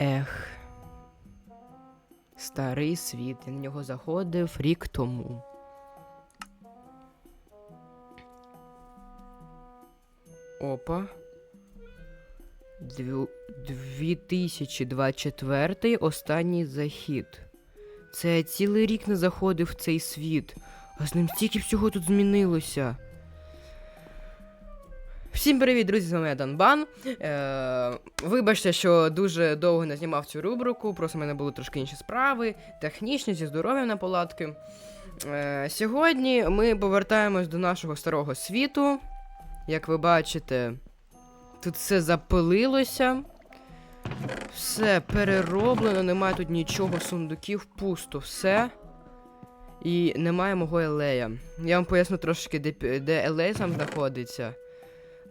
Ех. Старий світ. Я на нього заходив рік тому. Опа. Двю... 2024 останній захід. Це цілий рік не заходив в цей світ, а з ним стільки всього тут змінилося. Всім привіт, друзі! З вами Данбан. Е, вибачте, що дуже довго не знімав цю рубрику, просто в мене були трошки інші справи, технічні, зі здоров'ям на палатки. Е, сьогодні ми повертаємось до нашого старого світу. Як ви бачите, тут все запилилося. Все перероблено, немає тут нічого, сундуків, пусто, все. І немає мого елея. Я вам поясню трошки, де, де елей сам знаходиться.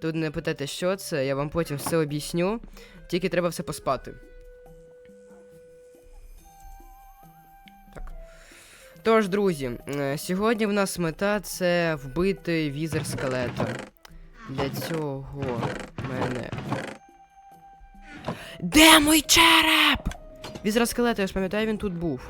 Тут не питайте, що це, я вам потім все об'ясню. Тільки треба все поспати. Так. Тож, друзі, е, сьогодні в нас мета це вбити візер скелета. Для цього мене. Де мій череп? Візер скелета, я ж пам'ятаю, він тут був.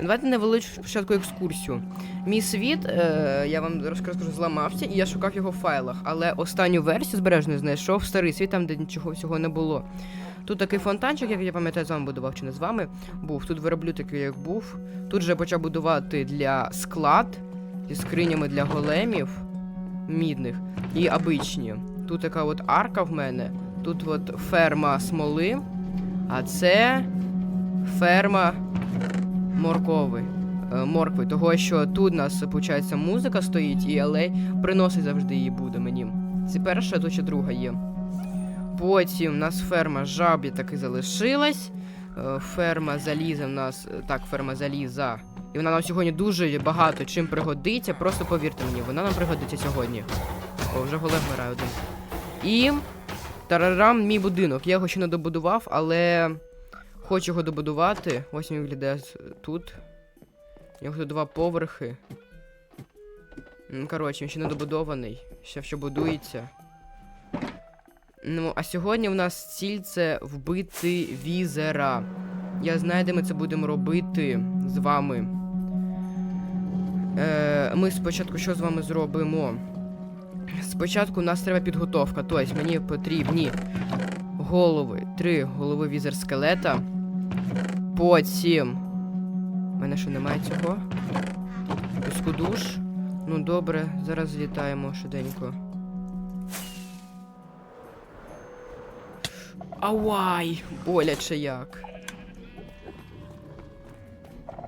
Давайте невеличку спочатку екскурсію. Мій світ, е, я вам розкажу, зламався, і я шукав його в файлах. Але останню версію збережену знайшов старий світ, там, де нічого всього не було. Тут такий фонтанчик, як я пам'ятаю, з вами будував чи не з вами. Був. Тут вироблю такий, як був. Тут же почав будувати для склад зі скринями для големів мідних і обичні. Тут така от арка в мене. Тут от ферма смоли, а це ферма моркови. Е, моркви, того що тут у нас, виходить, музика стоїть, і алей приносить завжди її буде мені. Це перша, тут ще друга є. Потім у нас ферма жабі таки залишилась. Е, Ферма заліза в нас. е, Так, ферма заліза. І вона нам сьогодні дуже багато чим пригодиться. Просто повірте мені, вона нам пригодиться сьогодні. О, вже голем вмирає один. І. Тарарам, мій будинок. Я його ще не добудував, але хочу його добудувати. Ось він виглядає тут. Його тут два поверхи. Ну, коротше, він ще не добудований. Ще що будується. Ну, а сьогодні в нас ціль це вбити візера. Я знаю, де ми це будемо робити з вами. Е, ми спочатку що з вами зробимо? Спочатку у нас треба підготовка. Тобто мені потрібні голови. Три голови візер скелета. Потім. У мене що немає цього? Пускудуш. Ну добре, зараз злітаємо швиденько. Ауай! Боляче як.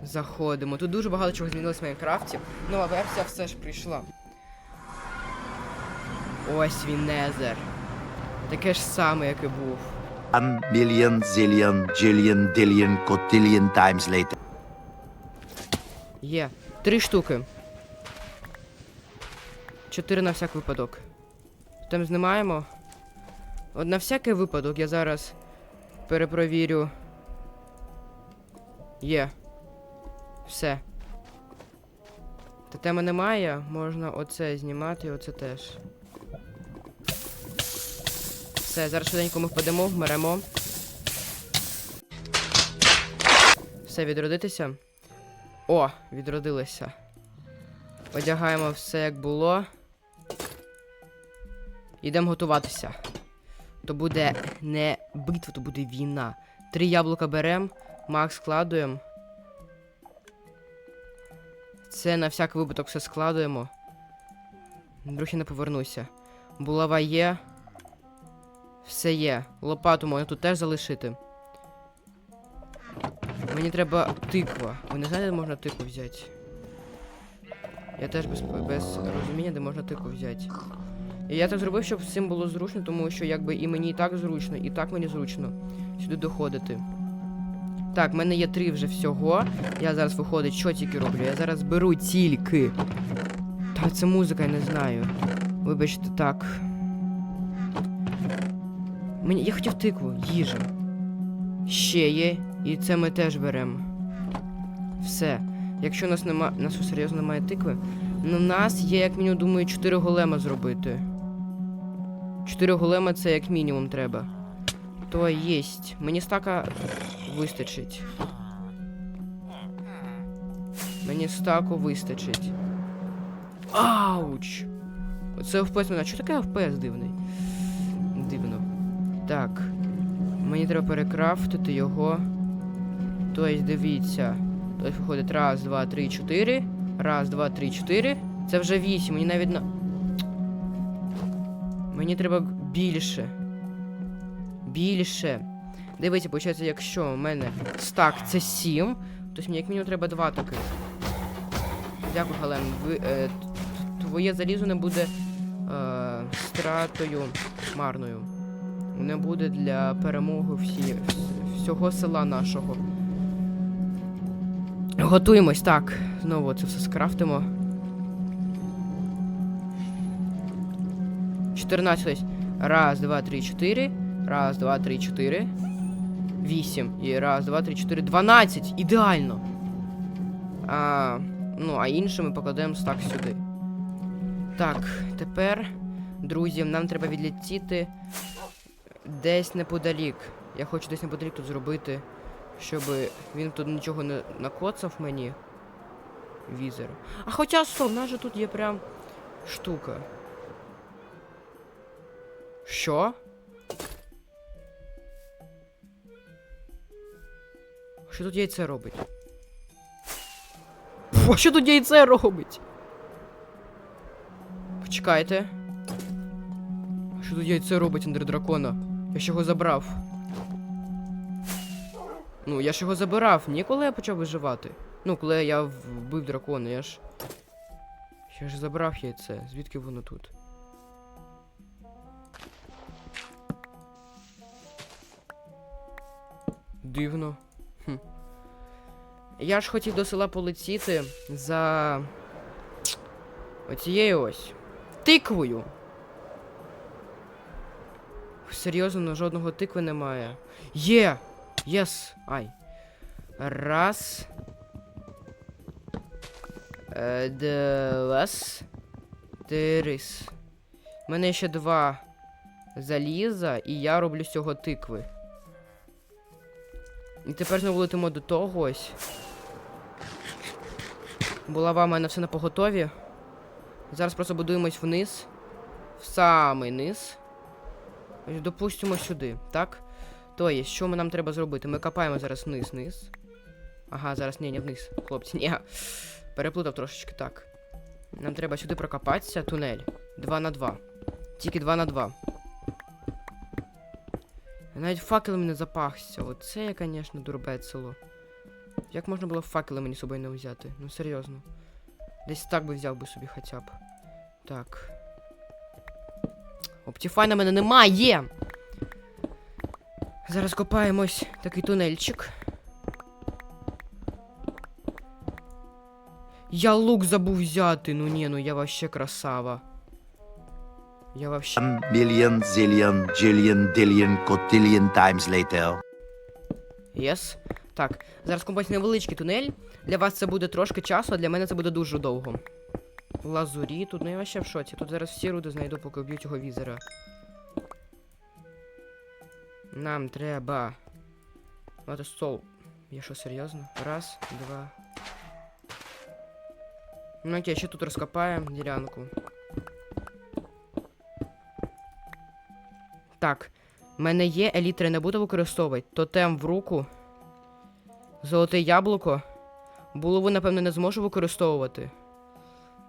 Заходимо. Тут дуже багато чого змінилось в Майнкрафті. Нова версія все ж прийшла. Ось він Незер. Таке ж саме, як і був. One million, zillion, jillion, dillion, cotillion times later. Є. Три штуки. Чотири на всяк випадок. Там знімаємо. От на всякий випадок я зараз перепровірю. Є. Все. Та теми немає, можна оце знімати і оце теж. Все, зараз швиденько ми впадемо, вмеремо. Все, відродитися. О, відродилися. Одягаємо все як було. Ідемо готуватися. То буде не битва, то буде війна. Три яблука берем, мак складуємо. Це на всякий випадок все складуємо. Вдруг я не повернуся. Булава є. Все є. Лопату можна тут теж залишити. Мені треба тиква. Ви не знаєте, де можна тикву взяти? Я теж без, без розуміння, де можна тикву взяти. І я так зробив, щоб всім було зручно, тому що якби і мені і так зручно, і так мені зручно сюди доходити. Так, в мене є три вже всього. Я зараз виходить, що тільки роблю. Я зараз беру тільки. Та це музика, я не знаю. Вибачте, так. Мені. Я хотів тикву, їжа. Ще є, і це ми теж беремо. Все. Якщо у нас нема. Нас серйозно немає тикви. Ну, в нас є, як мінімум, думаю, 4 голема зробити. 4 голема це як мінімум треба. То єсть. Мені стака вистачить. Мені стаку вистачить. Ауч! Оце FPS мене. Що таке FPS дивний? Дивно. Так. Мені треба перекрафтити його. Тобто, дивіться. Тобто виходить раз, два, три, чотири. Раз, два, три, чотири. Це вже вісім. Мені навіть на. Мені треба більше. Більше. Дивіться, виходить, якщо у мене стак це 7, то мені як мінімум треба 2 таких. Дякую, Гален. Ви, е, твоє залізо не буде е, стратою марною. Не буде для перемоги всі, вс- всього села нашого. Готуємось, так. Знову це все скрафтимо. 14. ось. Раз, два, три, чотири. Раз, два, три, чотири. Вісім. І раз, два, три, чотири. Дванадцять. Ідеально. А, ну, а інше ми покладемо стак сюди. Так, тепер, друзі, нам треба відлетіти десь неподалік. Я хочу десь неподалік тут зробити, щоб він тут нічого не накоцав мені. Візер. А хоча стоп, в нас же тут є прям штука. Що? Що тут яйце робить? Фу, що тут яйце робить? Почекайте. Що тут яйце робить андер дракона? Я ж його забрав. Ну, я ж його забирав, ні коли я почав виживати. Ну, коли я вбив дракона, я ж. Я ж забрав яйце. Звідки воно тут? Дивно. Хм. Я ж хотів до села полетіти за. Оцією ось. Тиквою. Серйозно, ну, жодного тикви немає. Є! Єс! Ай. Раз. Е, Два. Трис. У мене ще два заліза, і я роблю з цього тикви. І тепер знову летимо до того ось. Булава в мене все на поготові. Зараз просто будуємось вниз. В самий низ. Допустимо сюди, так? То є, що ми нам треба зробити? Ми копаємо зараз вниз, вниз. Ага, зараз ні, не вниз, хлопці, ні. Переплутав трошечки так. Нам треба сюди прокопатися, тунель. 2 на 2. Тільки 2 на 2. Навіть факелами не запахся. Оце я, звісно, дурбет село. Як можна було факели мені собою не взяти? Ну серйозно. Десь так би взяв би собі хоча б. Так. Оптіфайна мене немає! Зараз копаємось такий тунельчик. Я лук забув взяти. Ну ні, ну я вообще красава. Я вообще. Million, zillion, jillion, dillion, cotillion times later. Єс. Так, зараз компось невеличкий тунель. Для вас це буде трошки часу, а для мене це буде дуже довго. Лазурі, тут ну я вообще в шоці. Тут зараз всі руди знайду, поки вб'ють його візера. Нам треба. Мати стол. Я що, серйозно? Раз, два. Ну окей, ще тут розкопаємо ділянку. Так. Мене є елітри, не буду використовувати. Тотем в руку. Золоте яблуко. Булаву, напевно, не зможу використовувати.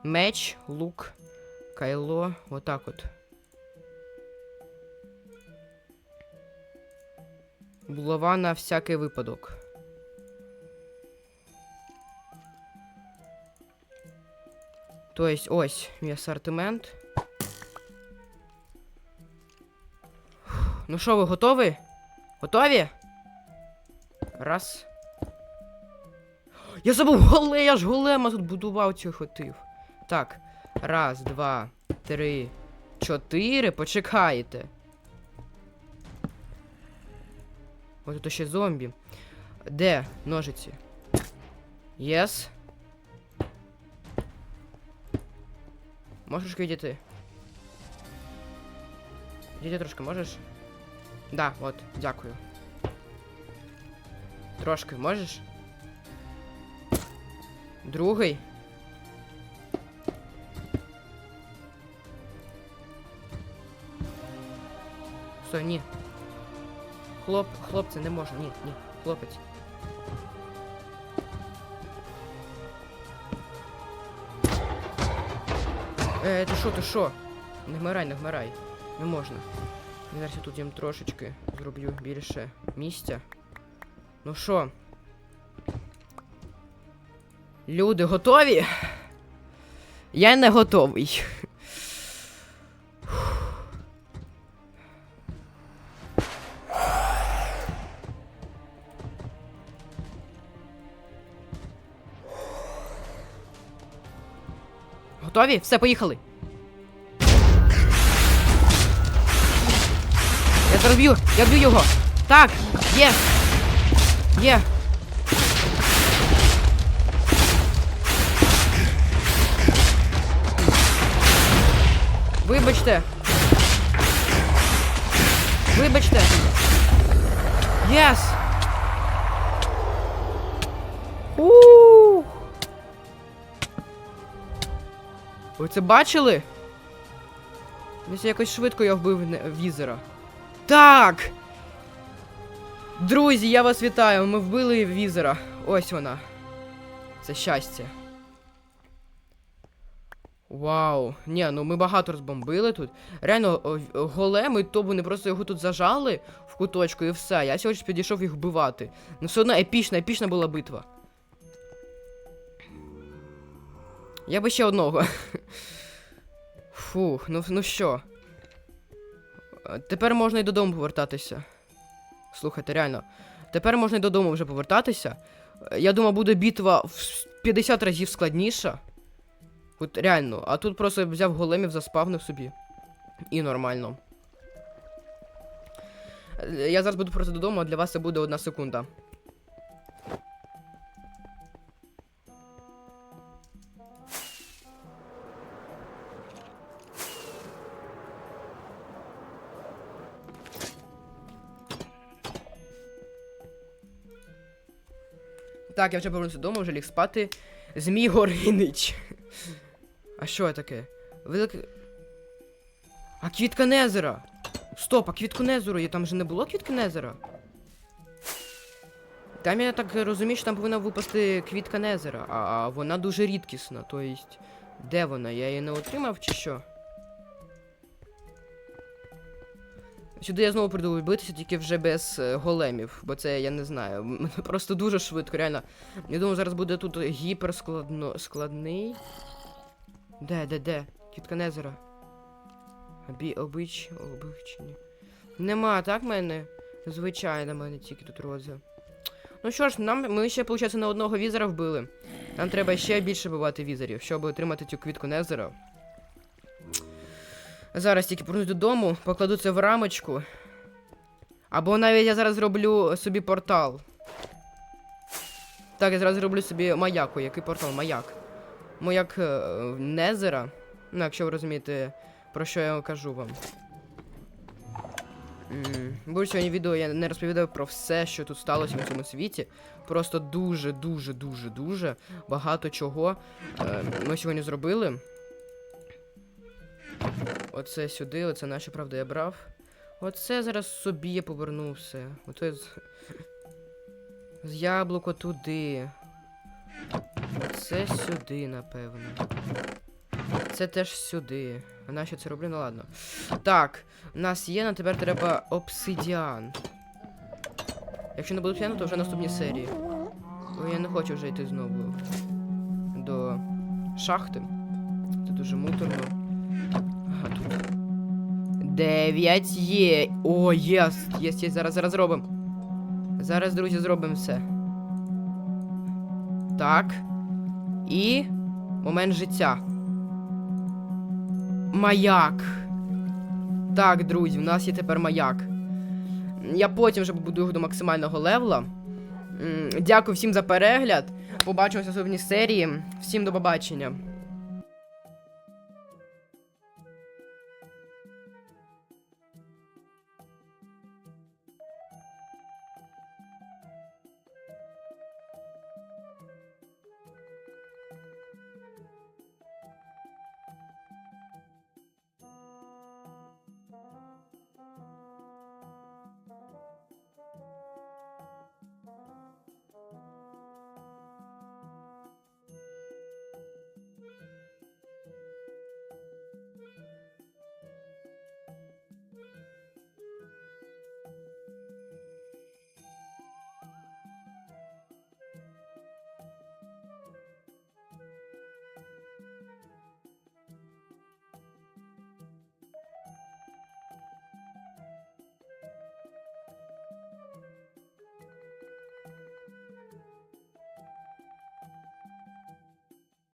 Меч, лук, кайло. Отак от. Булава на всякий випадок. Тобто, ось мій асортимент. Ну що, ви готові? Готові? Раз. Я забув голе, я ж голема тут будував цю хотів. Так. Раз, два, три, чотири. Почекайте. Ось тут ще зомбі. Де ножиці? Єс. Можеш відійти? Відійти трошки можеш? Да, от, дякую. Трошки можеш? Другий. Все, ні. Хлоп, хлопці, не можу, ні, ні, хлопець. Е, ти що, ти що? Не вмирай, не вмирай. Не можна. Я зараз тут їм трошечки зроблю більше місця. Ну що? Люди готові? Я не готовий. Готові? Все, поїхали. Я зараз б'ю, я б'ю його. Так, є. Є. Вибачте. Вибачте. Єс. Ууу. Ви це бачили? Десь якось швидко я вбив візера. Так! Друзі, я вас вітаю! Ми вбили візера. Ось вона. Це щастя. Вау. Ні, ну ми багато розбомбили тут. Реально, големи, то вони просто його тут зажали в куточку і все. Я сьогодні підійшов їх вбивати. Ну все одно епічна, епічна була битва. Я би ще одного. Фух, ну, ну що. Е, Тепер можна й додому повертатися. Слухайте, реально. Тепер можна й додому вже повертатися. Е, Я думав, буде битва в 50 разів складніша. От реально, а тут просто взяв големів, заспавнив собі. І нормально. Е, Я зараз буду просто додому, а для вас це буде одна секунда. Так, я вже повернувся додому, вже ліг спати. Змій Горинич. А що таке? Велике. А квітка Незера! Стоп, а квітку Незеру, там же не було квітки Незера? Там я так розумію, що там повинна випасти квітка Незера, а, а вона дуже рідкісна, то есть. Де вона? Я її не отримав чи що? Сюди я знову прийду битися, тільки вже без е, големів, бо це я не знаю. м, Просто дуже швидко, реально. Я думаю, зараз буде тут гіперскладно складний. Де, де, де? Кітка Незера. Бі обич, обичні. Нема, так мене? Звичайно, мене тільки тут роза. Ну що ж, нам ми ще, виходить, на одного візера вбили. Нам треба ще більше бувати візерів, щоб отримати цю квітку Незера. Зараз тільки повернусь додому, покладу це в рамочку. Або навіть я зараз зроблю собі портал. Так, я зараз зроблю собі маяку. Який портал? Маяк. Маяк е, Незера. Ну, якщо ви розумієте, про що я кажу вам. Бо сьогодні відео я не розповідав про все, що тут сталося в цьому світі. Просто дуже, дуже, дуже, дуже багато чого е, ми сьогодні зробили. Оце сюди, оце наше, правда, я брав. Оце зараз собі я поверну все. Оце з. З яблуко туди. Це сюди, напевно. Це теж сюди. А нащо це роблю? Ну ладно. Так, у нас є, нам тепер треба обсидіан. Якщо не буду п'яно, то вже наступні серії. Бо я не хочу вже йти знову до шахти. Це дуже муторно. Дев'ять є. О, єс! Єс, єс, зараз, зараз зробимо. Зараз, друзі, зробимо все. Так. І. Момент життя. Маяк. Так, друзі, у нас є тепер маяк. Я потім вже побудую його до максимального левела. М, Дякую всім за перегляд. Побачимося в наступній серії. Всім до побачення.